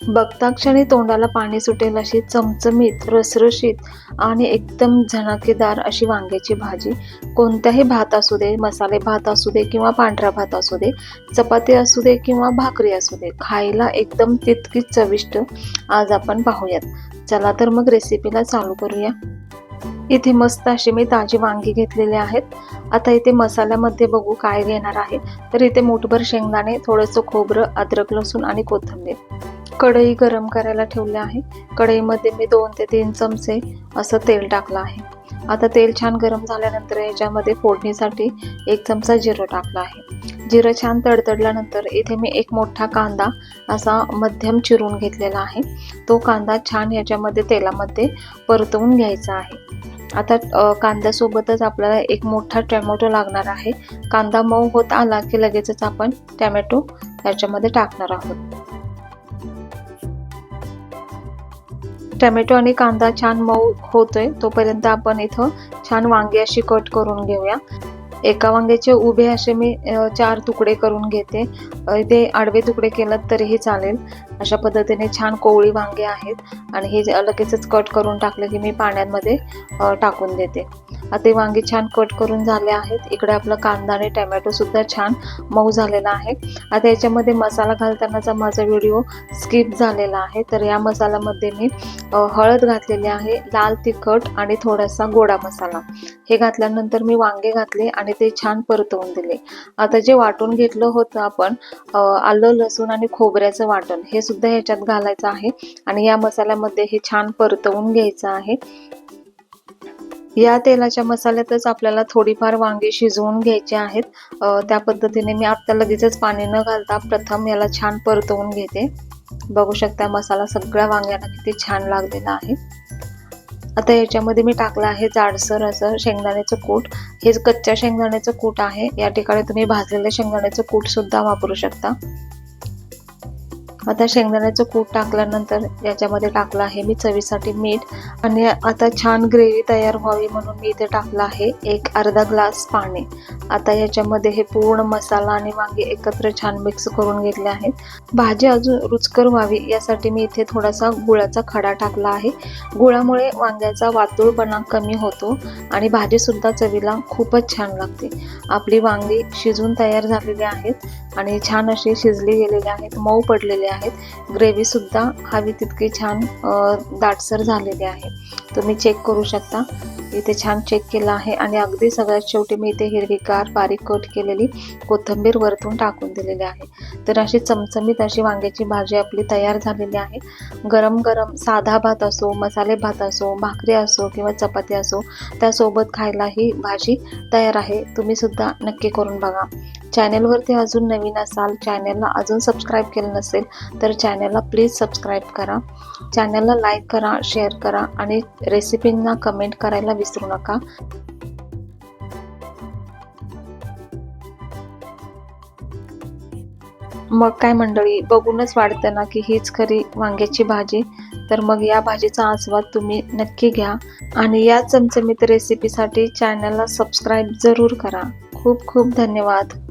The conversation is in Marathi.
बघता क्षणी तोंडाला पाणी सुटेल अशी चमचमीत रसरशीत आणि एकदम झणकेदार अशी वांग्याची भाजी. कोणत्याही भात असू दे मसाले भात असू दे किंवा पांढरा भात असू दे चपाती असू दे किंवा भाकरी असू दे खायला एकदम तितकीच चविष्ट आज आपण पाहूयात. चला तर मग रेसिपीला चालू करूया. इथे मस्त अशी मी ताजी वांगी घेतलेली आहेत. आता इथे मसाल्यामध्ये बघू काय घेणार आहे. तर इथे मुठभर शेंगदाणे थोडंसं खोबरं अद्रक लसूण आणि कोथिंबीर. कढई गरम करायला ठेवले आहे. कढईमध्ये मी दोन ते तीन चमचे असं तेल टाकलं आहे. आता तेल छान गरम झाल्यानंतर याच्यामध्ये फोडणीसाठी एक चमचा जिरं टाकला आहे. जिरं छान तडतडल्यानंतर इथे मी एक मोठा कांदा असा मध्यम चिरून घेतलेला आहे. तो कांदा छान याच्यामध्ये तेलामध्ये परतवून घ्यायचा आहे. आता कांद्यासोबतच आपल्याला एक मोठा टॅमॅटो लागणार आहे. कांदा मऊ होत आला की लगेचच आपण टॅमॅटो याच्यामध्ये टाकणार आहोत. टमॅटो आणि कांदा छान मऊ होतोय तोपर्यंत आपण इथं छान वांगी अशी कट करून घेऊया. एका वांग्याचे उभे असे मी चार तुकडे करून घेते. इथे आडवे तुकडे केलं तरीही चालेल. अशा पद्धतीने छान कोवळी वांगे आहेत आणि हे जे लगेचच कट करून टाकलं की मी पाण्यामध्ये टाकून देते. आता ते वांगी छान कट करून झाले आहेत. इकडे आपलं कांदा आणि टमॅटोसुद्धा छान मऊ झालेला आहे. आता याच्यामध्ये मसाला घालतानाचा माझा व्हिडिओ स्किप झालेला आहे. तर या मसाल्यामध्ये मी हळद घातलेली आहे लाल तिखट आणि थोडासा गोडा मसाला. हे घातल्यानंतर मी वांगे घातले आणि ते छान परतवून दिले. आता जे वाटून घेतलं होतं आपण आलं लसूण आणि खोबऱ्याचं वाटण हे सुद्धा ह्याच्यात घालायचं आहे. आणि या मसाल्यामध्ये हे छान परतवून घ्यायचं आहे. या तेलाच्या मसाल्यातच आपल्याला थोडीफार वांगी शिजवून घ्यायची आहेत. त्या पद्धतीने मी आता लगेचच पाणी न घालता प्रथम याला छान परतवून घेते. बघू शकता मसाला सगळ्या वांग्यांना किती छान लागलेला आहे. आता याच्यामध्ये मी टाकलं आहे जाडसर असं शेंगदाण्याचं कूट. हे कच्च्या शेंगदाण्याचं कूट आहे. या ठिकाणी तुम्ही भाजलेलं शेंगदाण्याचं कूट सुद्धा वापरू शकता. आता शेंगदाण्याचं कूट टाकल्यानंतर याच्यामध्ये टाकलं आहे मी चवीसाठी मीठ. आणि आता छान ग्रेव्ही तयार व्हावी म्हणून मी इथे टाकलं आहे एक अर्धा ग्लास पाणी. आता याच्यामध्ये हे पूर्ण मसाला आणि वांगे एकत्र छान मिक्स करून घेतले आहेत. भाजी अजून रुचकर व्हावी यासाठी मी इथे थोडासा गुळाचा खडा टाकला आहे. गुळामुळे वांग्याचा वातुळपणा कमी होतो आणि भाजीसुद्धा चवीला खूपच छान लागते. आपली वांगी शिजून तयार झालेली आहेत. आणि छान अशी शिजली गेलेले आहेत मऊ पडलेले आहेत. ग्रेव्ही सुद्धा हवी तितकी छान दाटसर झालेली आहे. तुम्ही चेक करू शकता. इथे छान चेक केलं आहे आणि अगदी सगळ्यात शेवटी मी इथे हिरवीगार बारीक कट केलेली कोथिंबीर वरतून टाकून दिलेली आहे. तर अशी चमचमीत अशी वांग्याची भाजी आपली तयार झालेली आहे. गरम गरम साधा भात असो मसाले भात असो भाकरी असो किंवा चपाती असो त्यासोबत खायला ही भाजी तयार आहे. तुम्ही सुद्धा नक्की करून बघा. चॅनेलवरती अजून नवीन असाल चॅनेलला अजून सबस्क्राईब केलं नसेल तर चॅनेलला प्लीज सबस्क्राईब करा. चॅनेलला लाईक करा शेअर करा आणि रेसिपींना कमेंट करायला विसरू नका. मग काय मंडळी बघूनच वाटतं ना की हीच खरी वांग्याची भाजी? तर मग या भाजीचा आस्वाद तुम्ही नक्की घ्या आणि या चमचमीत रेसिपीसाठी चॅनलला सबस्क्राईब जरूर करा. खूप खूप धन्यवाद.